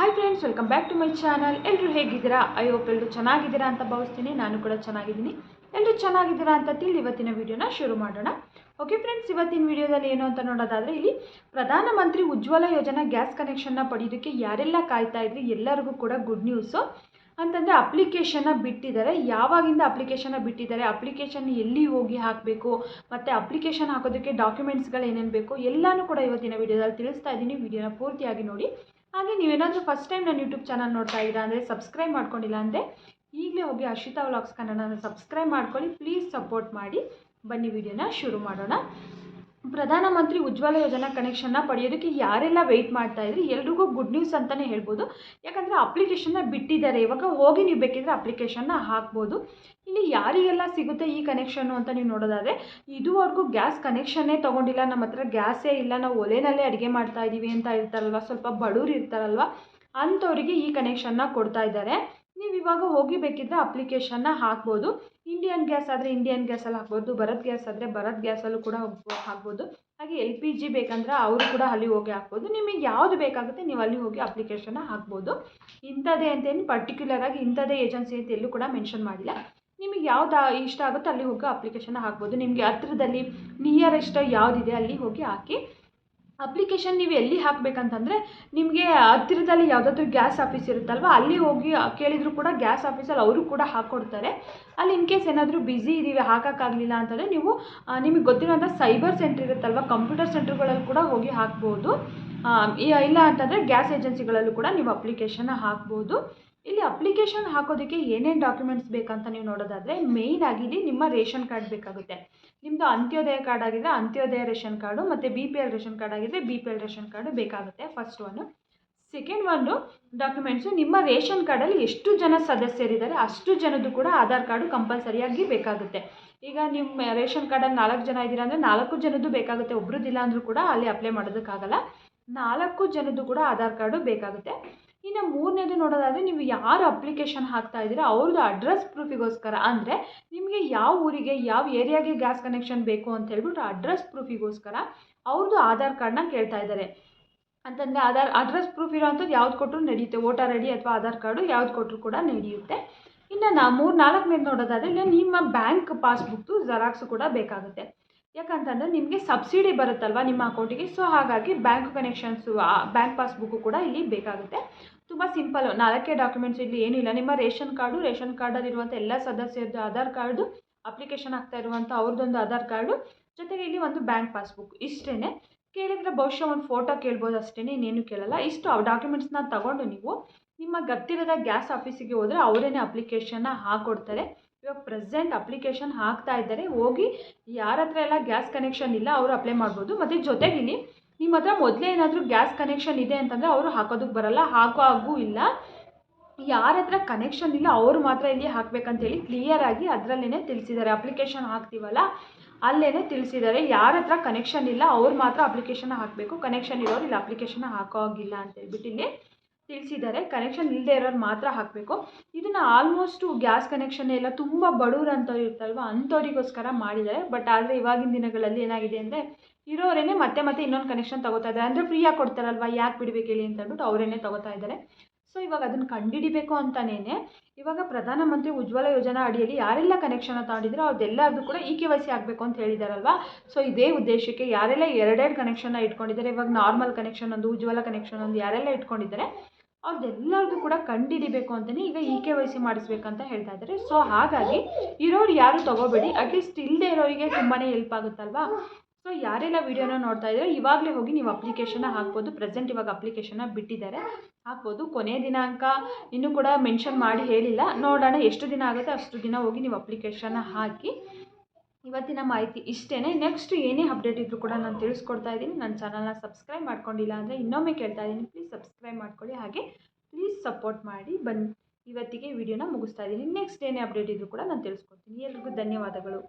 Hi friends welcome back to my channel ಎಲ್ಲರೂ ಹೇಗಿದ್ದೀರಾ? Hope ಎಲ್ಲರೂ ಚೆನ್ನಾಗಿದ್ದೀರಾ ಅಂತ ಭಾವಿಸ್ತೀನಿ. ನಾನು ಕೂಡ ಚೆನ್ನಾಗಿದ್ದೀನಿ. ಎಲ್ಲರೂ ಚೆನ್ನಾಗಿದ್ದೀರಾ ಅಂತ ತಿಳಿ ಇವತ್ತಿನ ವಿಡಿಯೋನ ಶುರು ಮಾಡೋಣ. ಓಕೆ ಫ್ರೆಂಡ್ಸ್ ಇವತ್ತಿನ ವಿಡಿಯೋದಲ್ಲಿ ಏನು ಅಂತ ನೋಡೋದಾದರೆ, ಇಲ್ಲಿ ಪ್ರಧಾನಮಂತ್ರಿ ಉಜ್ವಲ ಯೋಜನಾ ಗ್ಯಾಸ್ ಕನೆಕ್ಷನ್ನ ಪಡೆಯೋದಕ್ಕೆ ಯಾರೆಲ್ಲ ಕಾಯ್ತಾ ಇದ್ರಿ? ಎಲ್ಲರಿಗೂ ಕೂಡ ಗುಡ್ ನ್ಯೂಸು ಅಂತಂದರೆ ಅಪ್ಲಿಕೇಶನ್ನ ಬಿಟ್ಟಿದ್ದಾರೆ. ಯಾವಾಗಿಂದ ಅಪ್ಲಿಕೇಶನ್ನ ಬಿಟ್ಟಿದ್ದಾರೆ? ಅಪ್ಲಿಕೇಶನ್ ಎಲ್ಲಿ ಹೋಗಿ ಹಾಕಬೇಕು? ಮತ್ತು ಅಪ್ಲಿಕೇಶನ್ ಹಾಕೋದಕ್ಕೆ ಡಾಕ್ಯುಮೆಂಟ್ಸ್ಗಳು ಏನೇನು ಬೇಕು? ಎಲ್ಲಾನು ಕೂಡ ಇವತ್ತಿನ ವಿಡಿಯೋದಲ್ಲಿ ತಿಳಿಸ್ತಾ ಇದ್ದೀನಿ. ವಿಡಿಯೋನ ಪೂರ್ತಿಯಾಗಿ ನೋಡಿ. ಹಾಗೆ ನೀವೇನಾದರೂ ಫಸ್ಟ್ ಟೈಮ್ ನನ್ನ ಯೂಟ್ಯೂಬ್ ಚಾನಲ್ ನೋಡ್ತಾ ಇದ್ದೀರಾ ಅಂದರೆ ಸಬ್ಸ್ಕ್ರೈಬ್ ಮಾಡ್ಕೊಂಡಿಲ್ಲ ಅಂದರೆ ಈಗಲೇ ಹೋಗಿ ಅರ್ಷಿತಾ ವ್ಲಾಗ್ಸ್ ಕನ್ನಡನ ಸಬ್ಸ್ಕ್ರೈಬ್ ಮಾಡ್ಕೊಳ್ಳಿ. ಪ್ಲೀಸ್ ಸಪೋರ್ಟ್ ಮಾಡಿ. ಬನ್ನಿ ವಿಡಿಯೋನ ಶುರು ಮಾಡೋಣ. ಪ್ರಧಾನಮಂತ್ರಿ ಉಜ್ವಲ ಯೋಜನಾ ಕನೆಕ್ಷನ್ನ ಪಡೆಯೋದಕ್ಕೆ ಯಾರೆಲ್ಲ ವೆಯ್ಟ್ ಮಾಡ್ತಾ ಇದ್ರಿ? ಎಲ್ರಿಗೂ ಗುಡ್ ನ್ಯೂಸ್ ಅಂತಲೇ ಹೇಳ್ಬೋದು. ಯಾಕಂದರೆ ಅಪ್ಲಿಕೇಶನ್ನ ಬಿಟ್ಟಿದ್ದಾರೆ. ಇವಾಗ ಹೋಗಿ ನೀವು ಬೇಕಿದ್ರೆ ಅಪ್ಲಿಕೇಶನ್ನ ಹಾಕ್ಬೋದು. ಇಲ್ಲಿ ಯಾರಿಗೆಲ್ಲ ಸಿಗುತ್ತೆ ಈ ಕನೆಕ್ಷನ್ನು ಅಂತ ನೀವು ನೋಡೋದಾದರೆ, ಇದುವರೆಗೂ ಗ್ಯಾಸ್ ಕನೆಕ್ಷನ್ನೇ ತೊಗೊಂಡಿಲ್ಲ. ನಮ್ಮ ಹತ್ರ ಗ್ಯಾಸೇ ಇಲ್ಲ. ನಾವು ಒಲೆನಲ್ಲೇ ಅಡುಗೆ ಮಾಡ್ತಾ ಇದ್ದೀವಿ ಅಂತ ಇರ್ತಾರಲ್ವ ಸ್ವಲ್ಪ ಬಡವ್ರು ಇರ್ತಾರಲ್ವ? ಅಂಥವರಿಗೆ ಈ ಕನೆಕ್ಷನ್ನ ಕೊಡ್ತಾ ಇದ್ದಾರೆ. ನೀವು ಇವಾಗ ಹೋಗಿ ಬೇಕಿದ್ರೆ ಅಪ್ಲಿಕೇಶನ್ನ ಹಾಕ್ಬೋದು. ಇಂಡಿಯನ್ ಗ್ಯಾಸ್ ಆದರೆ ಇಂಡಿಯನ್ ಗ್ಯಾಸಲ್ಲಿ ಹಾಕ್ಬೋದು, ಭರತ್ ಗ್ಯಾಸ್ ಆದರೆ ಭರತ್ ಗ್ಯಾಸಲ್ಲೂ ಕೂಡ ಹಾಕ್ಬೋದು. ಹಾಗೆ ಎಲ್ ಪಿ ಜಿ ಬೇಕಂದ್ರೆ ಅವರು ಕೂಡ ಅಲ್ಲಿ ಹೋಗಿ ಹಾಕ್ಬೋದು. ನಿಮಗೆ ಯಾವುದು ಬೇಕಾಗುತ್ತೆ ನೀವು ಅಲ್ಲಿ ಹೋಗಿ ಅಪ್ಲಿಕೇಶನ್ನ ಹಾಕ್ಬೋದು. ಇಂಥದ್ದೇ ಅಂತೇನು ಪರ್ಟಿಕ್ಯುಲರ್ ಆಗಿ ಇಂಥದ್ದೇ ಏಜೆನ್ಸಿ ಅಂತ ಎಲ್ಲೂ ಕೂಡ ಮೆನ್ಷನ್ ಮಾಡಿಲ್ಲ. ನಿಮಗೆ ಯಾವ್ದು ಇಷ್ಟ ಆಗುತ್ತೋ ಅಲ್ಲಿ ಹೋಗಿ ಅಪ್ಲಿಕೇಶನ್ ಹಾಕ್ಬೋದು. ನಿಮಗೆ ಹತ್ರದಲ್ಲಿ ನಿಯರೆಸ್ಟ್ ಯಾವುದಿದೆ ಅಲ್ಲಿ ಹೋಗಿ ಹಾಕಿ. ಅಪ್ಲಿಕೇಶನ್ ನೀವು ಎಲ್ಲಿ ಹಾಕಬೇಕಂತಂದರೆ ನಿಮಗೆ ಹತ್ತಿರದಲ್ಲಿ ಯಾವುದಾದ್ರೂ ಗ್ಯಾಸ್ ಆಫೀಸ್ ಇರುತ್ತಲ್ವ, ಅಲ್ಲಿ ಹೋಗಿ ಕೇಳಿದರೂ ಕೂಡ ಗ್ಯಾಸ್ ಆಫೀಸಲ್ಲಿ ಅವರು ಕೂಡ ಹಾಕ್ಕೊಡ್ತಾರೆ ಅಲ್ಲಿ ಇನ್ ಕೇಸ್ ಏನಾದರೂ ಬ್ಯುಸಿ ಇದ್ದೀವಿ ಹಾಕೋಕ್ಕಾಗಲಿಲ್ಲ ಅಂತಂದರೆ ನೀವು ನಿಮಗೆ ಗೊತ್ತಿರೋಂಥ ಸೈಬರ್ ಸೆಂಟ್ರ್ ಇರುತ್ತಲ್ವ ಕಂಪ್ಯೂಟರ್ ಸೆಂಟ್ರ್ಗಳಲ್ಲಿ ಕೂಡ ಹೋಗಿ ಹಾಕ್ಬೋದು. ಇಲ್ಲ ಅಂತಂದರೆ ಗ್ಯಾಸ್ ಏಜೆನ್ಸಿಗಳಲ್ಲೂ ಕೂಡ ನೀವು ಅಪ್ಲಿಕೇಶನ್ನ ಹಾಕ್ಬೋದು. ಇಲ್ಲಿ ಅಪ್ಲಿಕೇಶನ್ ಹಾಕೋದಕ್ಕೆ ಏನೇನು ಡಾಕ್ಯುಮೆಂಟ್ಸ್ ಬೇಕಂತ ನೀವು ನೋಡೋದಾದರೆ ಮೇಯ್ನ್ ಆಗಿ ಇಲ್ಲಿ ನಿಮ್ಮ ರೇಷನ್ ಕಾರ್ಡ್ ಬೇಕಾಗುತ್ತೆ. ನಿಮ್ಮದು ಅಂತ್ಯೋದಯ ಕಾರ್ಡ್ ಆಗಿದ್ದರೆ ಅಂತ್ಯೋದಯ ರೇಷನ್ ಕಾರ್ಡು ಮತ್ತು B P L ration card ಆಗಿದ್ದರೆ B P L ration card ಬೇಕಾಗುತ್ತೆ ಫಸ್ಟ್ ಒನ್ ಸೆಕೆಂಡ್ ಒಂದು ಡಾಕ್ಯುಮೆಂಟ್ಸು ನಿಮ್ಮ ರೇಷನ್ ಕಾರ್ಡಲ್ಲಿ ಎಷ್ಟು ಜನ ಸದಸ್ಯರಿದ್ದಾರೆ ಅಷ್ಟು ಜನದ್ದು ಕೂಡ ಆಧಾರ್ ಕಾರ್ಡು ಕಂಪಲ್ಸರಿಯಾಗಿ ಬೇಕಾಗುತ್ತೆ. ಈಗ ನಿಮ್ಮ ರೇಷನ್ ಕಾರ್ಡಲ್ಲಿ ನಾಲ್ಕು ಜನ ಇದ್ದೀರಾ ಅಂದರೆ ನಾಲ್ಕು ಜನದ್ದು ಬೇಕಾಗುತ್ತೆ ಒಬ್ರದ್ದಿಲ್ಲ ಅಂದರೂ ಕೂಡ ಅಲ್ಲಿ ಅಪ್ಲೈ ಮಾಡೋದಕ್ಕಾಗಲ್ಲ. ನಾಲ್ಕು ಜನದ್ದು ಕೂಡ ಆಧಾರ್ ಕಾರ್ಡು ಬೇಕಾಗುತ್ತೆ. ಇನ್ನು ಮೂರನೇದು ನೋಡೋದಾದರೆ ನೀವು ಯಾರು ಅಪ್ಲಿಕೇಶನ್ ಹಾಕ್ತಾ ಇದ್ದೀರಾ, ಅವ್ರದ್ದು ಅಡ್ರೆಸ್ ಪ್ರೂಫಿಗೋಸ್ಕರ ಅಂದರೆ ನಿಮಗೆ ಯಾವ ಊರಿಗೆ, ಯಾವ ಏರಿಯಾಗೆ ಗ್ಯಾಸ್ ಕನೆಕ್ಷನ್ ಬೇಕು ಅಂತ ಹೇಳ್ಬಿಟ್ಟು ಅಡ್ರೆಸ್ ಪ್ರೂಫಿಗೋಸ್ಕರ ಅವ್ರದ್ದು ಆಧಾರ್ ಕಾರ್ಡ್ನ ಕೇಳ್ತಾ ಇದ್ದಾರೆ. ಅಂತಂದರೆ ಆಧಾರ್ ಅಡ್ರೆಸ್ ಪ್ರೂಫ್ ಇರೋವಂಥದ್ದು ಯಾವ್ದು ಕೊಟ್ಟರು ನಡೆಯುತ್ತೆ ವೋಟರ್ ಐ ಅಥವಾ ಆಧಾರ್ ಕಾರ್ಡು ಯಾವ್ದು ಕೊಟ್ಟರು ಕೂಡ ನಡೆಯುತ್ತೆ. ಇನ್ನು ನಾ ಮೂರು ನಾಲ್ಕನೇದು ನೋಡೋದಾದರೆ ನಿಮ್ಮ ಬ್ಯಾಂಕ್ ಪಾಸ್ಬುಕ್ದು ಜೆರಾಕ್ಸು ಕೂಡ ಬೇಕಾಗುತ್ತೆ. ಯಾಕಂತಂದರೆ ನಿಮಗೆ ಸಬ್ಸಿಡಿ ಬರುತ್ತಲ್ವ ನಿಮ್ಮ ಅಕೌಂಟಿಗೆ? ಸೊ ಹಾಗಾಗಿ ಬ್ಯಾಂಕ್ ಕನೆಕ್ಷನ್ಸು ಬ್ಯಾಂಕ್ ಪಾಸ್ಬುಕ್ಕು ಕೂಡ ಇಲ್ಲಿ ಬೇಕಾಗುತ್ತೆ. ತುಂಬ ಸಿಂಪಲ್ಲು ನಾಲ್ಕೇ ಡಾಕ್ಯುಮೆಂಟ್ಸ್ ಇಲ್ಲಿ ಏನಿಲ್ಲ. ನಿಮ್ಮ ರೇಷನ್ ಕಾರ್ಡು, ರೇಷನ್ ಕಾರ್ಡಲ್ಲಿರುವಂಥ ಎಲ್ಲ ಸದಸ್ಯರದ್ದು ಆಧಾರ್ ಕಾರ್ಡು ಅಪ್ಲಿಕೇಶನ್ ಆಗ್ತಾ ಇರುವಂಥ ಅವ್ರದ್ದೊಂದು ಆಧಾರ್ ಕಾರ್ಡು, ಜೊತೆಗೆ ಇಲ್ಲಿ ಒಂದು ಬ್ಯಾಂಕ್ ಪಾಸ್ಬುಕ್ ಇಷ್ಟೇ ಕೇಳಿದರೆ ಬಹುಶಃ ಒಂದು ಫೋಟೋ ಕೇಳ್ಬೋದು ಅಷ್ಟೇ ಇನ್ನೇನು ಕೇಳಲ್ಲ. ಇಷ್ಟು ಡಾಕ್ಯುಮೆಂಟ್ಸ್ನ ತಗೊಂಡು ನೀವು ನಿಮ್ಮ ಗತ್ತಿರದ ಗ್ಯಾಸ್ ಆಫೀಸಿಗೆ ಹೋದರೆ ಅವರೇನೆ ಅಪ್ಲಿಕೇಶನ್ನ ಹಾಕ್ಕೊಡ್ತಾರೆ ಇವಾಗ ಪ್ರೆಸೆಂಟ್ ಅಪ್ಲಿಕೇಶನ್ ಹಾಕ್ತಾ ಇದ್ದಾರೆ, ಹೋಗಿ ಯಾರ ಹತ್ರ ಎಲ್ಲ ಗ್ಯಾಸ್ ಕನೆಕ್ಷನ್ ಇಲ್ಲ ಅವರು ಅಪ್ಲೈ ಮಾಡ್ಬೋದು. ಮತ್ತು ಜೊತೆಗೆ ನಿಮ್ಮ ಹತ್ರ ಮೊದಲೇ ಏನಾದರೂ ಗ್ಯಾಸ್ ಕನೆಕ್ಷನ್ ಇದೆ ಅಂತಂದರೆ ಅವರು ಹಾಕೋದಕ್ಕೆ ಬರಲ್ಲ, ಹಾಕೋ ಹಾಗೂ ಇಲ್ಲ. ಯಾರ ಹತ್ರ ಕನೆಕ್ಷನ್ ಇಲ್ಲ ಅವರು ಮಾತ್ರ ಇಲ್ಲಿ ಹಾಕಬೇಕಂತೇಳಿ ಕ್ಲಿಯರಾಗಿ ಅದರಲ್ಲೇ ತಿಳಿಸಿದ್ದಾರೆ. ಅಪ್ಲಿಕೇಶನ್ ಹಾಕ್ತೀವಲ್ಲ ಅಲ್ಲೇ ತಿಳಿಸಿದ್ದಾರೆ. ಯಾರ ಹತ್ರ ಕನೆಕ್ಷನ್ ಇಲ್ಲ ಅವ್ರು ಮಾತ್ರ ಅಪ್ಲಿಕೇಶನ್ ಹಾಕಬೇಕು. ಕನೆಕ್ಷನ್ ಇರೋರು ಇಲ್ಲಿ ಅಪ್ಲಿಕೇಶನ್ ಹಾಕೋ ಹಾಗಿಲ್ಲ ಅಂತೇಳ್ಬಿಟ್ಟು ಇಲ್ಲಿ ತಿಳಿಸಿದ್ದಾರೆ. ಕನೆಕ್ಷನ್ ಇಲ್ಲದೆ ಇರೋರು ಮಾತ್ರ ಹಾಕಬೇಕು. ಇದನ್ನು ಆಲ್ಮೋಸ್ಟು ಗ್ಯಾಸ್ ಕನೆಕ್ಷನ್ ಎಲ್ಲ ತುಂಬ ಬಡವ್ರು ಅಂತ ಇರ್ತಲ್ವ ಅಂಥವ್ರಿಗೋಸ್ಕರ ಮಾಡಿದ್ದಾರೆ. ಬಟ್ ಆದರೆ ಇವಾಗಿನ ದಿನಗಳಲ್ಲಿ ಏನಾಗಿದೆ ಅಂದರೆ, ಇರೋರೇನೆ ಮತ್ತೆ ಮತ್ತೆ ಇನ್ನೊಂದು ಕನೆಕ್ಷನ್ ತಗೋತಾ ಇದ್ದಾರೆ. ಅಂದರೆ ಫ್ರೀಯಾಗಿ ಕೊಡ್ತಾರಲ್ವ? ಯಾಕೆ ಬಿಡಬೇಕು ಹೇಳಿ ಅಂತ ಹೇಳ್ಬಿಟ್ಟು ಅವರೇನೆ ತಗೋತಾ ಇದ್ದಾರೆ. ಸೊ ಇವಾಗ ಅದನ್ನು ಕಂಡುಹಿಡಿಬೇಕು ಅಂತಲೇ ಇವಾಗ ಪ್ರಧಾನಮಂತ್ರಿ ಉಜ್ವಲ ಯೋಜನಾ ಅಡಿಯಲ್ಲಿ ಯಾರೆಲ್ಲ ಕನೆಕ್ಷನ್ ತಗೊಂಡಿದ್ರು ಅವ್ರದ್ದೆಲ್ಲರದ್ದು ಕೂಡ ಇ ಕೆ ವೈ ಸಿ ಆಗಬೇಕು ಅಂತ ಹೇಳಿದಾರಲ್ವ? ಸೊ ಇದೇ ಉದ್ದೇಶಕ್ಕೆ ಯಾರೆಲ್ಲ ಎರಡೆರಡು ಕನೆಕ್ಷನ್ನ ಇಟ್ಕೊಂಡಿದ್ದಾರೆ. ಇವಾಗ ನಾರ್ಮಲ್ ಕನೆಕ್ಷನ್ ಒಂದು, ಉಜ್ವಲ ಕನೆಕ್ಷನ್ ಒಂದು ಯಾರೆಲ್ಲ ಇಟ್ಕೊಂಡಿದ್ದಾರೆ? ಅವ್ರದ್ದೆಲ್ಲರದ್ದು ಕೂಡ ಕಂಡಿಡಿಬೇಕು ಅಂತಲೇ ಈಗ ಇ ಕೆ ವೈ ಸಿ ಮಾಡಿಸ್ಬೇಕಂತ ಹೇಳ್ತಾ ಇದ್ದಾರೆ. ಸೊ ಹಾಗಾಗಿ ಇರೋರು ಯಾರು ತೊಗೋಬೇಡಿ. ಅಟ್ಲೀಸ್ಟ್ ಇಲ್ಲದೆ ಇರೋರಿಗೆ ತುಂಬಾ ಹೆಲ್ಪ್ ಆಗುತ್ತಲ್ವಾ? ಸೊ ಯಾರೆಲ್ಲ ವೀಡಿಯೋನ ನೋಡ್ತಾ ಇದ್ದಾರೆ ಇವಾಗಲೇ ಹೋಗಿ ನೀವು ಅಪ್ಲಿಕೇಶನ್ನ ಹಾಕ್ಬೋದು. ಪ್ರೆಸೆಂಟ್ ಇವಾಗ ಅಪ್ಲಿಕೇಶನ್ನ ಬಿಟ್ಟಿದ್ದಾರೆ. ಹಾಕ್ಬೋದು. ಕೊನೆ ದಿನಾಂಕ ಇನ್ನೂ ಕೂಡ ಮೆನ್ಷನ್ ಮಾಡಿ ಹೇಳಿಲ್ಲ. ನೋಡೋಣ ಎಷ್ಟು ದಿನ ಆಗುತ್ತೆ. ಅಷ್ಟು ದಿನ ಹೋಗಿ ನೀವು ಅಪ್ಲಿಕೇಶನ್ನ ಹಾಕಿ ಇವತ್ತಿನ ಮಾಹಿತಿ ಇಷ್ಟೇ ನೆಕ್ಸ್ಟ್ ಏನೇ ಅಪ್ಡೇಟ್ ಇದ್ದರೂ ಕೂಡ ನಾನು ತಿಳಿಸ್ಕೊಡ್ತಾ ಇದ್ದೀನಿ. ನನ್ನ ಚಾನಲ್ನ ಸಬ್ಸ್ಕ್ರೈಬ್ ಮಾಡ್ಕೊಂಡಿಲ್ಲ ಅಂದರೆ ಇನ್ನೊಮ್ಮೆ ಕೇಳ್ತಾ ಇದ್ದೀನಿ. ಪ್ಲೀಸ್ ಸಬ್ಸ್ಕ್ರೈಬ್ ಮಾಡ್ಕೊಳ್ಳಿ. ಹಾಗೆ ಪ್ಲೀಸ್ ಸಪೋರ್ಟ್ ಮಾಡಿ. ಬನ್ನಿ. ಇವತ್ತಿಗೆ ವಿಡಿಯೋನ ಮುಗಿಸ್ತಾ ಇದ್ದೀನಿ. ನೆಕ್ಸ್ಟ್ ಏನೇ ಅಪ್ಡೇಟ್ ಇದ್ದರೂ ಕೂಡ ನಾನು ತಿಳಿಸ್ಕೊಡ್ತೀನಿ. ಎಲ್ರಿಗೂ ಧನ್ಯವಾದಗಳು.